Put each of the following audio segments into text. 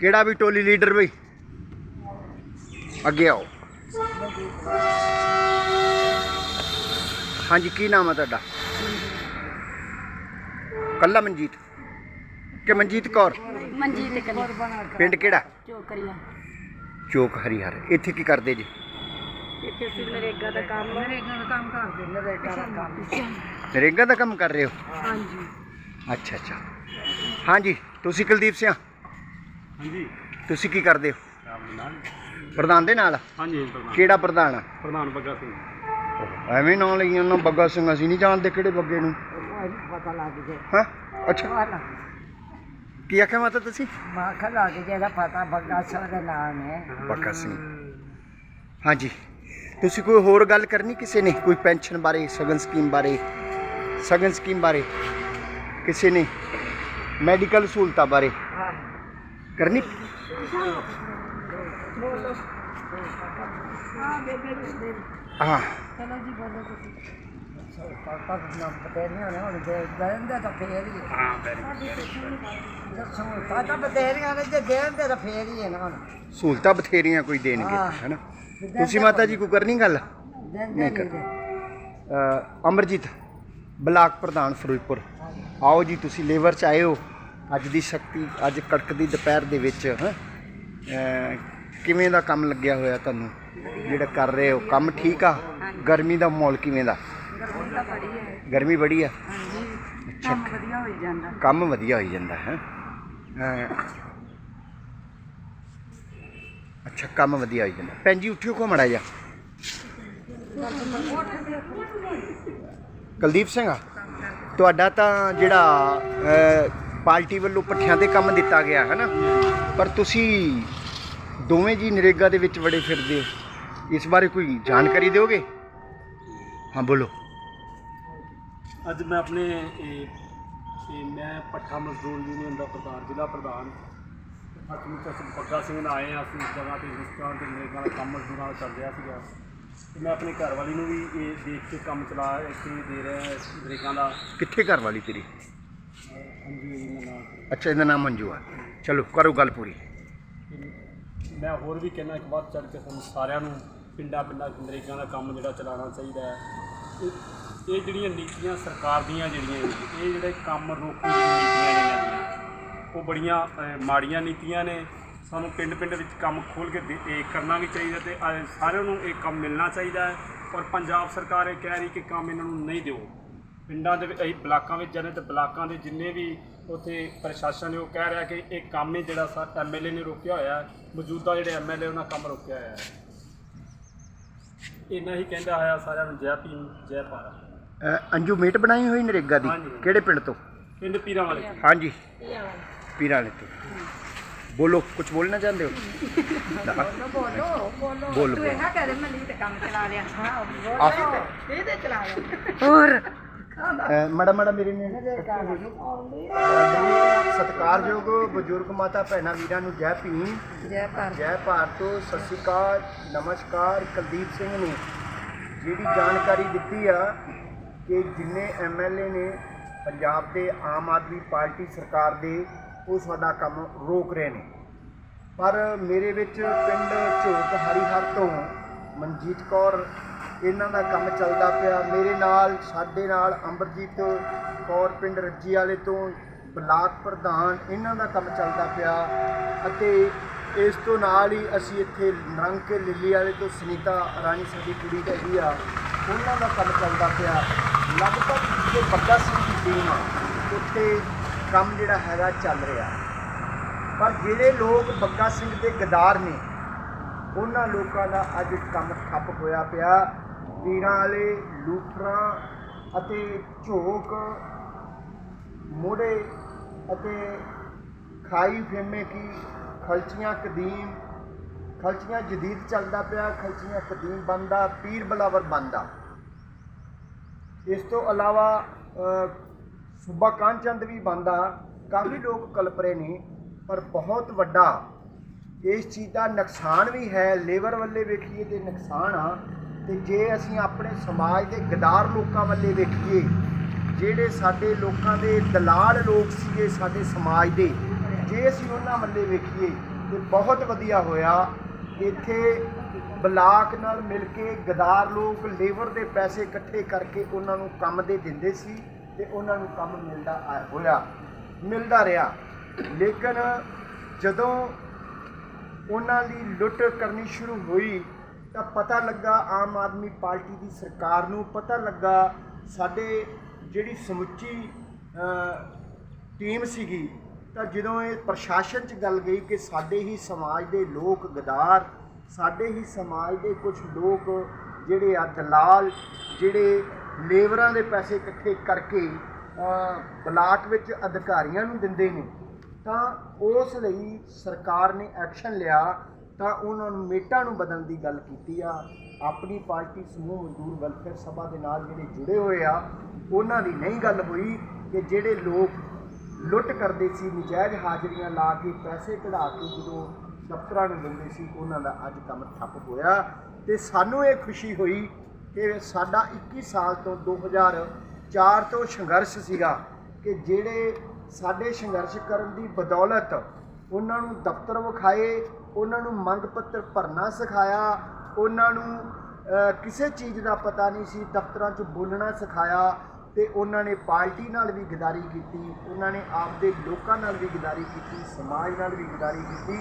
ਕਿਹੜਾ ਵੀ ਟੋਲੀ ਲੀਡਰ ਬਈ? ਅੱਗੇ ਆਓ। ਹਾਂਜੀ ਕੀ ਨਾਮ ਹੈ ਤੁਹਾਡਾ? ਕੱਲਾ ਮਨਜੀਤ? ਕਿ ਮਨਜੀਤ ਕੌਰ? ਮਨਜੀਤ ਕਲੀ ਪਿੰਡ ਕਿਹੜਾ? ਚੋਕਰੀਆਂ। ਚੋਕ ਹਰੀਹਰ। ਇੱਥੇ ਕੀ ਕਰਦੇ ਜੀ? ਇੱਥੇ ਅਸੀਂ ਨਰੇਗਾ ਦਾ ਕੰਮ ਨਰੇਗਾ ਦਾ ਕੰਮ ਕਰਦੇ ਨਰੇਗਾ ਦਾ ਕੰਮ। ਨਰੇਗਾ ਦਾ ਕੰਮ ਕਰ ਰਹੇ ਹੋ? ਹਾਂਜੀ। ਅੱਛਾ ਅੱਛਾ। ਹਾਂਜੀ ਤੁਸੀਂ ਕੁਲਦੀਪ ਸਿੰਘ ਹਾਂਜੀ। ਤੁਸੀਂ ਕੀ ਕਰਦੇ ਹੋ? ਪ੍ਰਧਾਨ ਦੇ ਨਾਲ? ਹਾਂਜੀ ਪ੍ਰਧਾਨ। ਕਿਹੜਾ ਪ੍ਰਧਾਨ? ਆ ਪ੍ਰਧਾਨ ਬੱਗਾ ਸਿੰਘ। ਐਵੇਂ ਨਾਂ ਲਈ ਉਹਨਾਂ ਬੱਗਾ ਸਿੰਘ ਅਸੀਂ ਨਹੀਂ ਜਾਣਦੇ ਕਿਹੜੇ ਬੱਗੇ ਨੂੰ। ਪਤਾ ਲੱਗ ਜੇ। ਹਾਂ? ਅੱਛਾ। ਕੀ ਆਖਿਆ ਮਾਤਾ ਤੁਸੀਂ? ਮਾਖਾ ਲੱਗ ਜੇ ਦਾ ਪਤਾ ਬੱਗਾ ਸਿੰਘ ਦੇ ਨਾਮ ਹੈ ਬੱਗਾ ਸਿੰਘ। ਹਾਂਜੀ। ਤੁਸੀਂ ਕੋਈ ਹੋਰ ਗੱਲ ਕਰਨੀ ਕਿਸੇ ਨੇ? ਕੋਈ ਪੈਨਸ਼ਨ ਬਾਰੇ ਸਗਨ ਸਕੀਮ ਬਾਰੇ? ਸਗਨ ਸਕੀਮ ਬਾਰੇ? ਕਿਸੇ ਨੇ? ਮੈਡੀਕਲ ਸਹੂਲਤਾਂ ਬਾਰੇ? ਕਰਨੀ। ਹਾਂ। ਚਲੋ ਜੀ ਬੋਲੋ ਤੁਸੀਂ ਪਾਪਾ ਨਾ ਪਤਾ ਨਹੀਂ ਹੋਣਾ ਹੁਣ ਦੇ ਦੇਂਦੇ ਤਾਂ ਫੇਰ ਹੀ ਹਾਂ ਵੈਰੀ ਦੱਸੋ ਪਾਪਾ ਬਤੇਰੀਆਂ ਨੇ ਜੇ ਦੇਂਦੇ ਤਾਂ ਫੇਰ ਹੀ ਹੈ ਨਾ ਹੁਣ ਸਹੂਲਤਾਂ ਬਥੇਰੀਆਂ ਕੋਈ ਦੇਣਗੇ। ਹੈਨਾ? ਤੁਸੀਂ ਮਾਤਾ ਜੀ ਕੋਈ। ਕਰਨੀ ਗੱਲ? ਨਹੀਂ ਕਰ- ਅਮਰਜੀਤ ਬਲਾਕ ਪ੍ਰਧਾਨ ਫਿਰੋਜ਼ਪੁਰ। ਆਓ ਜੀ ਤੁਸੀਂ ਲੇਬਰ ਚ ਆਏ ਹੋ। ਅੱਜ ਦੀ ਸ਼ਕਤੀ ਅੱਜ ਕੜਕਦੀ ਦੁਪਹਿਰ ਦੇ ਵਿੱਚ ਹੈਂ? ਕਿਵੇਂ ਦਾ ਕੰਮ ਲੱਗਿਆ ਹੋਇਆ ਤੁਹਾਨੂੰ? ਜਿਹੜਾ ਕਰ ਰਹੇ ਹੋ ਕੰਮ ਠੀਕ ਆ? ਗਰਮੀ ਦਾ ਮਾਹੌਲ ਕਿਵੇਂ ਦਾ? ਗਰਮੀ ਤਾਂ ਬੜੀ ਹੈ। ਗਰਮੀ ਬੜੀ ਆ? ਹਾਂਜੀ। ਅੱਛਾ। ਕੰਮ ਵਧੀਆ ਹੋਈ ਜਾਂਦਾ। ਕੰਮ ਵਧੀਆ ਹੋਈ ਜਾਂਦਾ ਹੈ? ਅੱਛਾ ਕੰਮ ਵਧੀਆ ਹੋਈ ਜਾਂਦਾ। ਭੈਣ ਜੀ ਉੱਠਿਓ ਕੋ ਮੜਾ ਜਾ ਕੁਲਦੀਪ ਸਿੰਘ ਆ? ਤੁਹਾਡਾ ਤਾਂ ਜਿਹੜਾ ਪਾਰਟੀ ਵੱਲੋਂ ਪੱਠਿਆਂ ਦੇ ਕੰਮ ਦਿੱਤਾ ਗਿਆ ਹੈ ਨਾ ਪਰ ਤੁਸੀਂ ਦੋਵੇਂ ਜੀ ਨਰੇਗਾ ਦੇ ਵਿੱਚ ਵੜੇ ਫਿਰਦੇ ਹੋ ਇਸ ਬਾਰੇ ਕੋਈ ਜਾਣਕਾਰੀ ਦਿਓਗੇ? ਹਾਂ ਬੋਲੋ। ਅੱਜ ਮੈਂ ਆਪਣੇ ਇਹ, ਮੈਂ ਪੱਠਾ ਮਜ਼ਦੂਰ ਯੂਨੀਅਨ ਦਾ ਪ੍ਰਧਾਨ ਜ਼ਿਲ੍ਹਾ ਪ੍ਰਧਾਨ। ਨੂੰ ਅਸੀਂ ਬੱਗਾ ਸਿੰਘ ਨਾਲ ਆਏ ਹਾਂ ਅਸੀਂ ਇਸ ਜਗ੍ਹਾ ਤੇ ਤਰ੍ਹਾਂ ਦੇ ਨਰੇਗਾ ਦਾ ਕੰਮ ਮਜ਼ਦੂਰਾਂ ਦਾ ਚੱਲ ਰਿਹਾ ਸੀਗਾ। ਤੇ ਮੈਂ ਆਪਣੀ ਘਰ ਵਾਲੀ ਨੂੰ ਵੀ ਇਹ ਦੇਖ ਕੇ ਕੰਮ ਚਲਾ ਇੱਥੇ ਦੇ ਰਿਹਾ ਨਰੇਗਾ ਦਾ। ਕਿੱਥੇ ਘਰ ਵਾਲੀ ਤੇਰੀ? ਹਾਂਜੀ ਇਹਨਾਂ ਨਾਲ ਅੱਛਾ ਇਹਦਾ ਨਾਮ ਮੰਜੂ ਆ। ਚਲੋ ਕਰੋ ਗੱਲ ਪੂਰੀ। ਮੈਂ ਹੋਰ ਵੀ ਕਹਿੰਦਾ ਇੱਕ ਵਾਰ ਚੜ ਕੇ ਸਾਨੂੰ ਸਾਰਿਆਂ ਨੂੰ ਪਿੰਡਾਂ ਪਿੰਡਾਂ 'ਚ ਨਰੇਗਾ ਦਾ ਕੰਮ ਜਿਹੜਾ ਚਲਾਉਣਾ ਚਾਹੀਦਾ ਹੈ। ਇਹ ਇਹ ਜਿਹੜੀਆਂ ਨੀਤੀਆਂ ਸਰਕਾਰ ਦੀਆਂ ਜਿਹੜੀਆਂ ਇਹ ਜਿਹੜੇ ਕੰਮ ਰੋਕੂ ਦੀਆਂ ਨੀਤੀਆਂ ਜਿਹੜੀਆਂ ਉਹ ਬੜੀਆਂ ਅਹ, ਮਾੜੀਆਂ ਨੀਤੀਆਂ ਨੇ। ਸਾਨੂੰ ਪਿੰਡ ਪਿੰਡ ਵਿੱਚ ਕੰਮ ਖੋਲ ਕੇ ਦੇ- ਇਹ ਕਰਨਾ ਵੀ ਚਾਹੀਦਾ ਤੇ ਅਹ, ਸਾਰਿਆਂ ਨੂੰ ਇਹ ਕੰਮ ਮਿਲਣਾ ਚਾਹੀਦਾ ਹੈ। ਪਰ ਪੰਜਾਬ ਸਰਕਾਰ ਇਹ ਕਹਿ ਰਹੀ ਕਿ ਕੰਮ ਇਹਨਾਂ ਨੂੰ ਨਹੀਂ ਦਿਓ। ਪਿੰਡਾਂ ਦੇ ਵਿੱਚ ਅਸੀਂ ਬਲਾਕਾਂ ਵਿੱਚ ਜਾਂਦੇ ਤੇ ਬਲਾਕਾਂ ਦੇ ਜਿੰਨੇ ਵੀ ਉੱਥੇ ਪ੍ਰਸ਼ਾਸਨ ਨੇ ਉਹ ਕਹਿ ਰਿਹਾ ਕਿ ਇਹ ਕੰਮ ਹੀ ਜਿਹੜਾ ਸਾ ਐਮਐਲਏ ਨੇ ਰੋਕਿਆ ਹੋਇਆ ਹੈ ਮੌਜੂਦਾ ਜਿਹੜੇ ਐਮਐਲਏ ਉਹਨਾਂ ਕੰਮ ਰੋਕਿਆ ਹੋਇਆ ਹੈ। ਇੰਨਾ ਹੀ ਕਹਿੰਦਾ ਹੋਇਆ ਸਾਰਿਆਂ ਨੂੰ ਜੈ ਭੀਮ ਜੈ ਭਾਰਤ। ਅੰਜੂ ਮੇਟ ਬਣਾਈ ਹੋਈ ਨਰੇਗਾ ਦੀ? ਹਾਂਜੀ। ਕਿਹੜੇ ਪਿੰਡ ਤੋਂ? ਪਿੰਡ ਪੀਰਾਂ ਵਾਲੇ ਹਾਂਜੀ। ਪੀਰਾਂ ਵਾਲੇ। ਤੋਂ। ਬੋਲੋ ਕੁਝ ਬੋਲਣਾ ਚਾਹੁੰਦੇ ਹੋ? ਬੋਲੋ ਬੋਲੋ ਬੋਲ। ਬੋਲ ਨਾ ਕਰੇ ਮਲੀ ਤੇ ਕੰਮ ਚਲਾ ਲਿਆ। ਹਾਂ ਆ ਇਹਦੇ ਚਲਾ ਲਿਆ। ਹੋਰ। ਮੜਾ ਮੜਾ ਮੇਰੇ ਨੇ ਸਤਿਕਾਰਯੋਗ ਬਜ਼ੁਰਗ ਮਾਤਾ ਭੈਣਾਂ ਵੀਰਾਂ ਨੂੰ ਜੈ ਭੀਮ। ਜੈ ਭਾਰਤ। ਜੈ ਭਾਰਤ ਸਤਿ ਸ਼੍ਰੀ ਅਕਾਲ ਨਮਸਕਾਰ ਕੁਲਦੀਪ ਸਿੰਘ ਨੇ। ਜਿਹੜੀ ਜਾਣਕਾਰੀ ਦਿੱਤੀ ਆ ਕਿ ਜਿੰਨੇ ਐਮਐਲਏ ਨੇ ਪੰਜਾਬ ਦੇ ਆਮ ਆਦਮੀ ਪਾਰਟੀ ਸਰਕਾਰ ਦੇ ਉਹ ਸਾਡਾ ਕੰਮ ਰੋਕ ਰਹੇ ਨੇ। ਪਰ ਮੇਰੇ ਵਿੱਚ ਪਿੰਡ ਝੋਕ ਹਰੀਹਰ ਤੋਂ ਮਨਜੀਤ ਕੌਰ ਇਹਨਾਂ ਦਾ ਕੰਮ ਚੱਲਦਾ ਪਿਆ। ਮੇਰੇ ਨਾਲ, ਸਾਡੇ ਨਾਲ ਅੰਬਰਜੀਤ ਕੌਰ, ਪਿੰਡ ਰੱਜੀ ਵਾਲੇ ਤੋਂ ਬਲਾਕ ਪ੍ਰਧਾਨ, ਇਹਨਾਂ ਦਾ ਕੰਮ ਚੱਲਦਾ ਪਿਆ। ਅਤੇ ਇਸ ਤੋਂ ਨਾਲ ਹੀ ਅਸੀਂ ਇੱਥੇ ਨਰੰਗ ਕੇ ਲਿੱਲੀ ਵਾਲੇ ਤੋਂ ਸੁਨੀਤਾ ਰਾਣੀ, ਸਾਡੀ ਕੁੜੀ ਹੈਗੀ ਆ, ਉਹਨਾਂ ਦਾ ਕੰਮ ਚੱਲਦਾ ਪਿਆ। ਲਗਭਗ ਜੇ ਬੱਗਾ ਸਿੰਘ ਦੀ ਟੀਮ ਆ, ਉੱਥੇ ਕੰਮ ਜਿਹੜਾ ਹੈਗਾ ਚੱਲ ਰਿਹਾ। ਪਰ ਜਿਹੜੇ ਲੋਕ ਬੱਗਾ ਸਿੰਘ ਦੇ ਗਦਾਰ ਨੇ, ਉਹਨਾਂ ਲੋਕਾਂ ਦਾ ਅੱਜ ਕੰਮ ਠੱਪ ਹੋਇਆ ਪਿਆ। ਵੀਰਾਂ ਵਾਲੇ ਲੂਥਰਾਂ ਅਤੇ ਝੋਕ ਮੋੜੇ ਅਤੇ ਖਾਈ ਫੇਮੇ ਕੀ ਖਲਚੀਆਂ ਕਦੀਮ ਖਲਚੀਆਂ ਜਦੀਦ ਚੱਲਦਾ ਪਿਆ ਖਲਚੀਆਂ ਕਦੀਮ ਬੰਦਾ ਪੀਰ ਬਲਾਵਰ ਬੰਦਾ। ਇਸ ਤੋਂ ਇਲਾਵਾ ਅ, ਸੂਬਾ ਕਾਂਚੰਦ ਵੀ ਬੰਦਾ। ਕਾਫੀ ਲੋਕ ਕਲਪਰੇ ਨੇ ਪਰ ਬਹੁਤ ਵੱਡਾ। ਇਸ ਚੀਜ਼ ਦਾ ਨੁਕਸਾਨ ਵੀ ਹੈ ਲੇਬਰ ਵੱਲੇ ਵੇਖੀਏ ਤੇ ਨੁਕਸਾਨ ਆ। ਤੇ ਜੇ ਅਸੀਂ ਆਪਣੇ ਸਮਾਜ ਦੇ ਗਦਾਰ ਲੋਕਾਂ ਵੱਲੇ ਵੇਖੀਏ, ਜਿਹੜੇ ਸਾਡੇ ਲੋਕਾਂ ਦੇ ਦਲਾਲ ਲੋਕ ਸੀਗੇ ਸਾਡੇ ਸਮਾਜ ਦੇ, ਜੇ ਅਸੀਂ ਉਹਨਾਂ ਵੱਲੇ ਵੇਖੀਏ, ਤੇ ਬਹੁਤ ਵਧੀਆ ਹੋਇਆ। ਇੱਥੇ ਬਲਾਕ ਨਾਲ ਮਿਲ ਕੇ ਗਦਾਰ ਲੋਕ ਲੇਬਰ ਦੇ ਪੈਸੇ ਇਕੱਠੇ ਕਰਕੇ ਉਹਨਾਂ ਨੂੰ ਕੰਮ ਦੇ ਦਿੰਦੇ ਸੀ ਤੇ ਉਹਨਾਂ ਨੂੰ ਕੰਮ ਮਿਲਦਾ ਆ- ਹੋਇਆ, ਮਿਲਦਾ ਰਿਹਾ। ਲੇਕਿਨ ਜਦੋਂ ਉਹਨਾਂ ਦੀ ਲੁੱਟ ਕਰਨੀ ਸ਼ੁਰੂ ਹੋਈ ਤਾਂ ਪਤਾ ਲੱਗਾ ਆਮ ਆਦਮੀ ਪਾਰਟੀ ਦੀ ਸਰਕਾਰ ਨੂੰ, ਪਤਾ ਲੱਗਾ ਸਾਡੇ ਜਿਹੜੀ ਸਮੁੱਚੀ ਟੀਮ ਸੀਗੀ, ਤਾਂ ਜਦੋਂ ਇਹ ਪ੍ਰਸ਼ਾਸਨ 'ਚ ਗੱਲ ਗਈ ਕਿ ਸਾਡੇ ਹੀ ਸਮਾਜ ਦੇ ਲੋਕ ਗਦਾਰ, ਸਾਡੇ ਹੀ ਸਮਾਜ ਦੇ ਕੁਝ ਲੋਕ ਜਿਹੜੇ ਆ ਦਲਾਲ, ਜਿਹੜੇ ਲੇਬਰਾਂ ਦੇ ਪੈਸੇ ਇਕੱਠੇ ਕਰਕੇ ਬਲਾਕ ਵਿੱਚ ਅਧਿਕਾਰੀਆਂ ਨੂੰ ਦਿੰਦੇ ਨੇ, ਤਾਂ ਉਸ ਲਈ ਸਰਕਾਰ ਨੇ ਐਕਸ਼ਨ ਲਿਆ ਤਾਂ ਉਹਨਾਂ ਨੂੰ ਮੇਟਾਂ ਨੂੰ ਬਦਲਣ ਦੀ ਗੱਲ ਕੀਤੀ ਆ। ਆਪਣੀ ਪਾਰਟੀ ਸਮੂਹ ਮਜ਼ਦੂਰ ਵੈਲਫੇਅਰ ਸਭਾ ਦੇ ਨਾਲ ਜਿਹੜੇ ਜੁੜੇ ਹੋਏ ਆ, ਉਹਨਾਂ ਦੀ ਨਹੀਂ ਗੱਲ ਹੋਈ ਕਿ ਜਿਹੜੇ ਲੋਕ ਲੁੱਟ ਕਰਦੇ ਸੀ, ਨਜਾਇਜ਼ ਹਾਜ਼ਰੀਆਂ ਲਾ ਕੇ ਪੈਸੇ ਕਢਾ ਕੇ ਜਦੋਂ ਦਫ਼ਤਰਾਂ ਨੂੰ ਦਿੰਦੇ ਸੀ, ਉਹਨਾਂ ਦਾ ਅੱਜ ਕੰਮ ਠੱਪ ਹੋਇਆ। ਤੇ ਸਾਨੂੰ ਇਹ ਖੁਸ਼ੀ ਹੋਈ ਕਿ ਸਾਡਾ 21 ਸਾਲ ਤੋਂ 2004 ਤੋਂ ਸੰਘਰਸ਼ ਸੀਗਾ ਕਿ ਜਿਹੜੇ ਸਾਡੇ ਸੰਘਰਸ਼ ਕਰਨ ਦੀ ਬਦੌਲਤ ਉਹਨਾਂ ਨੂੰ ਦਫ਼ਤਰ ਵਿਖਾਏ, ਉਹਨਾਂ ਨੂੰ ਮੰਗ ਪੱਤਰ ਭਰਨਾ ਸਿਖਾਇਆ, ਉਹਨਾਂ ਨੂੰ ਕਿਸੇ ਚੀਜ਼ ਦਾ ਪਤਾ ਨਹੀਂ ਸੀ, ਦਫ਼ਤਰਾਂ 'ਚ ਬੋਲਣਾ ਸਿਖਾਇਆ ਤੇ ਉਹਨਾਂ ਨੇ ਪਾਰਟੀ ਨਾਲ ਵੀ ਗਦਾਰੀ ਕੀਤੀ, ਉਹਨਾਂ ਨੇ ਆਪਦੇ ਲੋਕਾਂ ਨਾਲ ਵੀ ਗਦਾਰੀ ਕੀਤੀ, ਸਮਾਜ ਨਾਲ ਵੀ ਗਦਾਰੀ ਕੀਤੀ,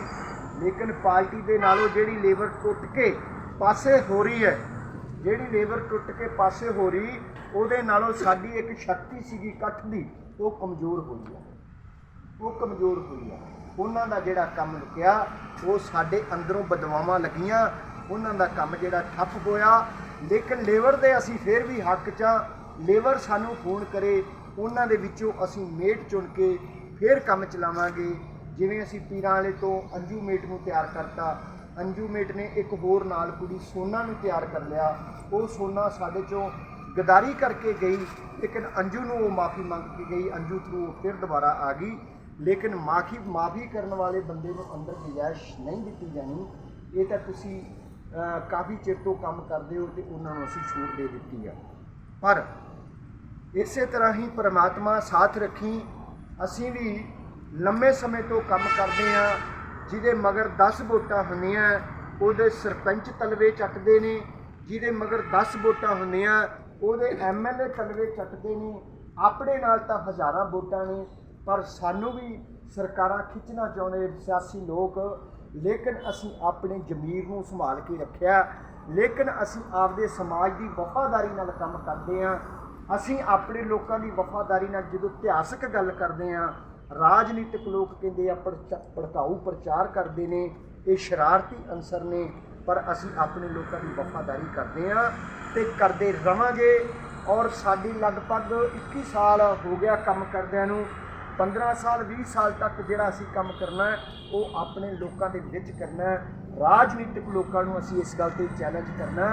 ਲੇਕਿਨ ਪਾਰਟੀ ਦੇ ਨਾਲੋਂ ਜਿਹੜੀ ਲੇਬਰ ਟੁੱਟ ਕੇ ਪਾਸੇ ਹੋ ਰਹੀ ਹੈ, ਜਿਹੜੀ ਲੇਬਰ ਟੁੱਟ ਕੇ ਪਾਸੇ ਹੋ ਰਹੀ, ਉਹਦੇ ਨਾਲੋਂ ਸਾਡੀ ਇੱਕ ਸ਼ਕਤੀ ਸੀਗੀ ਇਕੱਠ ਦੀ, ਉਹ ਕਮਜ਼ੋਰ ਹੋਈ ਹੈ। ਉਹ ਕਮਜ਼ੋਰ ਹੋਈ ਆ ਉਹਨਾਂ ਦਾ ਜਿਹੜਾ ਕੰਮ ਰੁਕਿਆ, ਉਹ ਸਾਡੇ ਅੰਦਰੋਂ ਬਦਵਾਵਾਂ ਲੱਗੀਆਂ। ਉਹਨਾਂ ਦਾ ਕੰਮ ਜਿਹੜਾ ਠੱਪ ਹੋਇਆ। ਲੇਕਿਨ ਲੇਬਰ ਦੇ ਅਸੀਂ ਫੇਰ ਵੀ ਹੱਕ 'ਚ ਆ ਲੇਬਰ ਸਾਨੂੰ ਫੋਨ ਕਰੇ। ਉਹਨਾਂ ਦੇ ਵਿੱਚੋਂ ਅਸੀਂ ਮੇਟ ਚੁਣ ਕੇ ਫੇਰ ਕੰਮ ਚਲਾਵਾਂਗੇ। ਜਿਵੇਂ ਅਸੀਂ ਪੀਰਾਂ ਵਾਲੇ ਤੋਂ ਅੰਜੂ ਮੇਟ ਨੂੰ ਤਿਆਰ ਕਰਤਾ। ਅੰਜੂ ਮੇਟ ਨੇ ਇੱਕ ਹੋਰ ਨਾਲ ਕੁੜੀ ਸੋਨਾ ਨੂੰ ਤਿਆਰ ਕਰ ਲਿਆ। ਉਹ ਸੋਨਾ ਸਾਡੇ ਚੋਂ ਗਦਾਰੀ ਕਰਕੇ ਗਈ। ਲੇਕਿਨ ਅੰਜੂ ਨੂੰ ਉਹ ਮਾਫੀ ਮੰਗ ਕੇ ਗਈ। ਅੰਜੂ ਥਰੂ ਉਹ ਫਿਰ ਦੁਬਾਰਾ ਆ ਗਈ। ਲੇਕਿਨ ਮਾਫੀ ਮਾਫੀ ਕਰਨ ਵਾਲੇ ਬੰਦੇ ਨੂੰ ਅੰਦਰ ਗੁੰਜਾਇਸ਼ ਨਹੀਂ ਦਿੱਤੀ ਜਾਣੀ। ਇਹ ਤਾਂ ਤੁਸੀਂ ਕਾਫੀ ਚਿਰ ਤੋਂ ਕੰਮ ਕਰਦੇ ਹੋ ਤੇ ਉਹਨਾਂ ਨੂੰ ਅਸੀਂ ਛੂਟ ਦੇ ਦਿੱਤੀ ਆ। ਪਰ ਇਸੇ ਤਰ੍ਹਾਂ ਹੀ ਪ੍ਰਮਾਤਮਾ ਸਾਥ ਰੱਖੀ, ਅਸੀਂ ਵੀ ਲੰਮੇ ਸਮੇਂ ਤੋਂ ਕੰਮ ਕਰਦੇ ਆ ਜਿਹਦੇ ਮਗਰ 10 ਵੋਟਾਂ ਹੁੰਦੀਆਂ, ਉਹਦੇ ਸਰਪੰਚ ਤਲਵੇ ਚੱਟਦੇ ਨੇ, ਜਿਹਦੇ ਮਗਰ 10 ਵੋਟਾਂ ਹੁੰਦੀਆਂ, ਉਹਦੇ ਐਮਐਲਏ ਤਲਵੇ ਚੱਟਦੇ ਨੇ, ਆਪਣੇ ਨਾਲ ਤਾਂ ਹਜ਼ਾਰਾਂ ਵੋਟਾਂ ਨੇ। ਪਰ ਸਾਨੂੰ ਵੀ ਸਰਕਾਰਾਂ ਖਿੱਚਣਾ ਚਾਹੁੰਦੇ ਸਿਆਸੀ ਲੋਕ, ਲੇਕਿਨ ਅਸੀਂ ਆਪਣੀ ਜ਼ਮੀਰ ਨੂੰ ਸੰਭਾਲ ਕੇ ਰੱਖਿਆ। ਲੇਕਿਨ ਅਸੀਂ ਆਪਦੇ ਸਮਾਜ ਦੀ ਵਫਾਦਾਰੀ ਨਾਲ ਕੰਮ ਕਰਦੇ ਹਾਂ। ਅਸੀਂ ਆਪਣੇ ਲੋਕਾਂ ਦੀ ਵਫਾਦਾਰੀ ਨਾਲ ਜਦੋਂ ਇਤਿਹਾਸਕ ਗੱਲ ਕਰਦੇ ਹਾਂ, ਰਾਜਨੀਤਿਕ ਲੋਕ ਕਹਿੰਦੇ ਆ ਭੜਚ- ਭੜਕਾਊ ਪ੍ਰਚਾਰ ਕਰਦੇ ਨੇ, ਇਹ ਸ਼ਰਾਰਤੀ ਅੰਸਰ ਨੇ, ਪਰ ਅਸੀਂ ਆਪਣੇ ਲੋਕਾਂ ਦੀ ਵਫਾਦਾਰੀ ਕਰਦੇ ਹਾਂ ਤੇ ਕਰਦੇ ਰਵਾਂਗੇ। ਔਰ ਸਾਡੀ ਲਗਭਗ 21 ਸਾਲ ਹੋ ਗਿਆ ਕੰਮ ਕਰਦਿਆਂ ਨੂੰ 15 ਸਾਲ 20 ਸਾਲ ਤੱਕ ਜਿਹੜਾ ਅਸੀਂ ਕੰਮ ਕਰਨਾ ਉਹ ਆਪਣੇ ਲੋਕਾਂ ਦੇ ਵਿੱਚ ਕਰਨਾ ਰਾਜਨੀਤਿਕ ਲੋਕਾਂ ਨੂੰ ਅਸੀਂ ਇਸ ਗੱਲ ਤੇ ਚੈਲੰਜ ਕਰਨਾ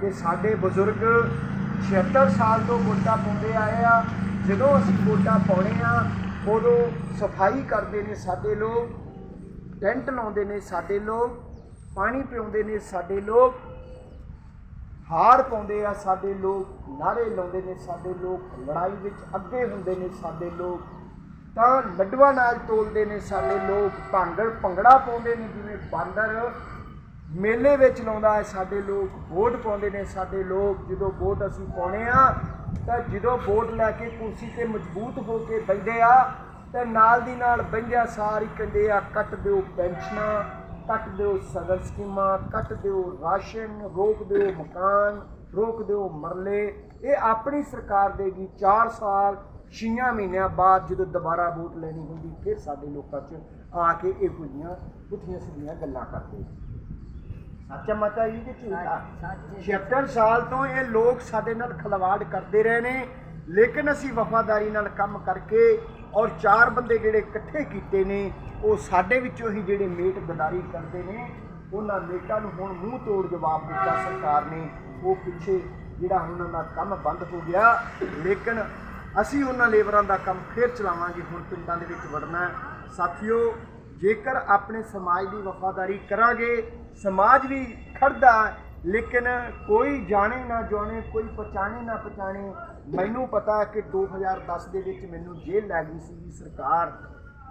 ਕਿ ਸਾਡੇ ਬਜ਼ੁਰਗ 76 ਸਾਲ ਤੋਂ ਵੋਟਾਂ ਪਾਉਂਦੇ ਆਏ ਆ। ਜਦੋਂ ਅਸੀਂ ਵੋਟਾਂ ਪਾਉਣੇ ਆ, ਉਦੋਂ ਸਫ਼ਾਈ ਕਰਦੇ ਨੇ ਸਾਡੇ ਲੋਕ, ਟੈਂਟ ਲਾਉਂਦੇ ਨੇ ਸਾਡੇ ਲੋਕ, ਪਾਣੀ ਪਿਆਉਂਦੇ ਨੇ ਸਾਡੇ ਲੋਕ, ਹਾਰ ਪਾਉਂਦੇ ਆ ਸਾਡੇ ਲੋਕ ਨਾਰੇ ਲਾਉਂਦੇ ਨੇ ਸਾਡੇ ਲੋਕ, ਲੜਾਈ ਵਿੱਚ ਅੱਗੇ ਹੁੰਦੇ ਨੇ ਸਾਡੇ ਲੋਕ। ਤਾਂ ਲੱਡੂਆਂ ਨਾਲ ਤੋਲਦੇ ਨੇ ਸਾਡੇ ਲੋਕ, ਭਾਂਗੜ ਭੰਗੜਾ ਪਾਉਂਦੇ ਨੇ, ਜਿਵੇਂ ਬਾਂਦਰ ਮੇਲੇ ਵਿੱਚ ਲਾਉਂਦਾ ਹੈ, ਸਾਡੇ ਲੋਕ ਵੋਟ ਪਾਉਂਦੇ ਨੇ, ਸਾਡੇ ਲੋਕ ਜਦੋਂ ਵੋਟ ਅਸੀਂ ਪਾਉਣੇ ਆ, ਤਾਂ ਜਦੋਂ ਵੋਟ ਲੈ ਕੇ ਕੁਰਸੀ ਤੇ ਮਜ਼ਬੂਤ ਹੋ ਕੇ ਬੈਠਦੇ ਆ, ਤੇ ਨਾਲ ਦੀ ਨਾਲ ਬੈਠਿਆ ਸਾਰੀ ਕਹਿੰਦੇ ਆ, ਕੱਟ ਦਿਓ ਪੈਨਸ਼ਨਾਂ, ਕੱਟ ਦਿਓ ਸਗਨ ਸਕੀਮਾਂ, ਕੱਟ ਦਿਓ ਰਾਸ਼ਨ, ਰੋਕ ਦਿਓ ਮਕਾਨ, ਰੋਕ ਦਿਓ ਮਰਲੇ। ਇਹ ਆਪਣੀ ਸਰਕਾਰ ਦੇਗੀ 4 ਸਾਲ 6 ਮਹੀਨਿਆਂ ਬਾਅਦ ਜਦੋਂ ਦੁਬਾਰਾ ਵੋਟ ਲੈਣੀ ਹੁੰਦੀ ਫਿਰ ਸਾਡੇ ਲੋਕਾਂ 'ਚ ਆ ਕੇ ਇਹ ਕੁਝੀਆਂ ਪੁੱਠੀਆਂ ਸਿੱਧੀਆਂ ਗੱਲਾਂ ਕਰਦੇ ਸੱਚ ਮਾਤਾ ਜੀ ਕਿ ਝੂਠਾ ਸੱਚ 76 ਸਾਲ ਤੋਂ ਇਹ ਲੋਕ ਸਾਡੇ ਨਾਲ ਖਲਵਾੜ ਕਰਦੇ ਰਹੇ ਨੇ ਲੇਕਿਨ ਅਸੀਂ ਵਫਾਦਾਰੀ ਨਾਲ ਕੰਮ ਕਰਕੇ ਔਰ ਚਾਰ ਬੰਦੇ ਜਿਹੜੇ ਇਕੱਠੇ ਕੀਤੇ ਨੇ ਉਹ ਸਾਡੇ ਵਿੱਚੋਂ ਹੀ ਜਿਹੜੇ ਮੇਟ ਗਦਾਰੀ ਕਰਦੇ ਨੇ ਉਹਨਾਂ ਮੇਟਾਂ ਨੂੰ ਹੁਣ ਮੂੰਹ ਤੋੜ ਜਵਾਬ ਦਿੱਤਾ ਸਰਕਾਰ ਨੇ। ਉਹ ਪਿੱਛੇ ਜਿਹੜਾ ਹੁਣ ਉਹਨਾਂ ਦਾ ਕੰਮ ਬੰਦ ਹੋ ਗਿਆ ਲੇਕਿਨ ਅਸੀਂ ਉਹਨਾਂ ਲੇਬਰਾਂ ਦਾ ਕੰਮ ਫੇਰ ਚਲਾਵਾਂਗੇ, ਹੁਣ ਪਿੰਡਾਂ ਦੇ ਵਿੱਚ ਵੜਨਾ ਸਾਥੀਓ, ਜੇਕਰ ਆਪਣੇ ਸਮਾਜ ਦੀ ਵਫਾਦਾਰੀ ਕਰਾਂਗੇ, ਸਮਾਜ ਵੀ ਖੜਦਾ ਲੇਕਿਨ ਕੋਈ ਜਾਣੇ ਨਾ ਜਾਣੇ, ਕੋਈ ਪਛਾਣੇ ਨਾ ਪਛਾਣੇ, ਮੈਨੂੰ ਪਤਾ ਹੈ ਕਿ 2010 ਦੇ ਵਿੱਚ ਮੈਨੂੰ ਜੇਲ੍ਹ ਲੈ ਗਈ ਸੀ ਸਰਕਾਰ।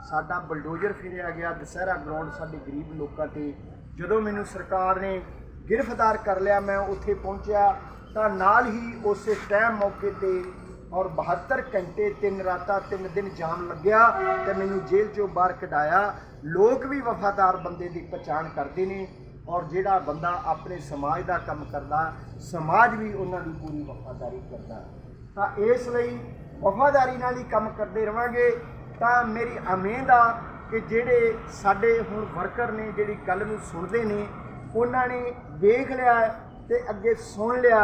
ਸਾਡਾ ਬਲਡੋਜ਼ਰ ਫਿਰਿਆ ਗਿਆ, ਦੁਸਹਿਰਾ ਗਰਾਊਂਡ ਸਾਡੇ ਗਰੀਬ ਲੋਕਾਂ ਤੇ। ਜਦੋਂ ਮੈਨੂੰ ਸਰਕਾਰ ਨੇ ਗ੍ਰਿਫਤਾਰ ਕਰ ਲਿਆ, ਮੈਂ ਉੱਥੇ ਪਹੁੰਚਿਆ, ਤਾਂ ਨਾਲ ਹੀ ਉਸੇ ਟਾਈਮ ਮੌਕੇ ਤੇ ਔਰ 72 ਘੰਟੇ ਤਿੰਨ ਰਾਤਾਂ, ਤਿੰਨ ਦਿਨ ਜਾਮ ਲੱਗਿਆ ਤੇ ਮੈਨੂੰ ਜੇਲ੍ਹ ਚੋਂ ਬਾਹਰ ਕਢਾਇਆ। ਲੋਕ ਵੀ ਵਫਾਦਾਰ ਬੰਦੇ ਦੀ ਪਛਾਣ ਕਰਦੇ ਨੇ ਔਰ ਜਿਹੜਾ ਬੰਦਾ ਆਪਣੇ ਸਮਾਜ ਦਾ ਕੰਮ ਕਰਦਾ, ਸਮਾਜ ਵੀ ਉਹਨਾਂ ਦੀ ਪੂਰੀ ਵਫਾਦਾਰੀ ਕਰਦਾ। ਤਾਂ ਇਸ ਲਈ ਵਫਾਦਾਰੀ ਨਾਲ ਹੀ ਕੰਮ ਕਰਦੇ ਰਵਾਂਗੇ। ਤਾਂ ਮੇਰੀ ਉਮੀਦ ਆ ਕਿ ਜਿਹੜੇ ਸਾਡੇ ਹੁਣ ਵਰਕਰ ਨੇ, ਜਿਹੜੀ ਗੱਲ ਨੂੰ ਸੁਣਦੇ ਨੇ, ਉਹਨਾਂ ਨੇ ਵੇਖ ਲਿਆ ਤੇ ਅੱਗੇ ਸੁਣ ਲਿਆ।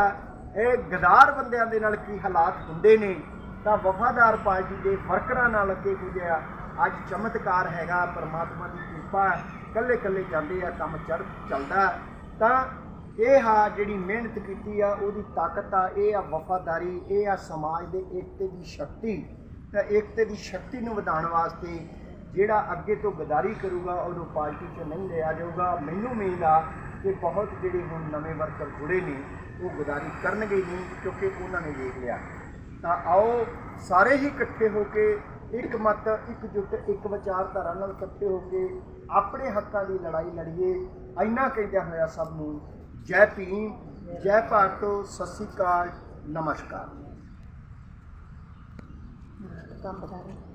ਇਹ ਗਦਾਰ ਬੰਦਿਆਂ ਦੇ ਨਾਲ ਕੀ ਹਾਲਾਤ ਹੁੰਦੇ ਨੇ? ਤਾਂ ਵਫਾਦਾਰ ਪਾਰਟੀ ਦੇ ਵਰਕਰਾਂ ਨਾਲ ਕਿਹੋ ਜਿਹਾ ਅੱਜ ਚਮਤਕਾਰ ਹੈਗਾ, ਪਰਮਾਤਮਾ ਦੀ ਕਿਰਪਾ ਕੱਲੇ ਕੱਲੇ ਜਾਂਦੇ ਆ, ਕੰਮ ਚੜ ਚੱਲਦਾ ਤਾਂ ਇਹ ਆ ਜਿਹੜੀ ਮਿਹਨਤ ਕੀਤੀ ਆ, ਉਹਦੀ ਤਾਕਤ ਆ, ਇਹ ਆ ਵਫਾਦਾਰੀ, ਇਹ ਆ ਸਮਾਜ ਦੇ ਏਕਤੇ ਦੀ ਸ਼ਕਤੀ। ਤਾਂ ਏਕਤੇ ਦੀ ਸ਼ਕਤੀ ਨੂੰ ਵਧਾਉਣ ਵਾਸਤੇ ਜਿਹੜਾ ਅੱਗੇ ਤੋਂ ਗਦਾਰੀ ਕਰੂਗਾ, ਉਹਨੂੰ ਪਾਰਟੀ 'ਚ ਨਹੀਂ ਲਿਆ ਜਾਊਗਾ। ਮੈਨੂੰ ਉਮੀਦ ਆ ਕਿ ਬਹੁਤ ਜਿਹੜੇ ਹੁਣ ਨਵੇਂ ਵਰਕਰ ਜੁੜੇ ਨੇ, ਉਹ ਗੁਜ਼ਾਰੀ ਕਰਨਗੇ ਨਹੀਂ ਕਿਉਂਕਿ ਉਹਨਾਂ ਨੇ ਦੇਖ ਲਿਆ। ਤਾਂ ਆਓ ਸਾਰੇ ਹੀ ਇਕੱਠੇ ਹੋ ਕੇ ਇੱਕ ਮਤ, ਇੱਕ ਜੁੱਟ, ਇੱਕ ਵਿਚਾਰਧਾਰਾ ਨਾਲ ਇਕੱਠੇ ਹੋ ਕੇ ਆਪਣੇ ਹੱਕਾਂ ਦੀ ਲੜਾਈ ਲੜੀਏ। ਇੰਨਾ ਕਹਿੰਦਿਆਂ ਹੋਇਆ ਸਭ ਨੂੰ ਜੈ ਭੀਮ, ਜੈ ਭਾਰਤੋ, ਸਤਿ ਸ਼੍ਰੀ ਅਕਾਲ, ਨਮਸਕਾਰ। ਕੰਮ ਕਰ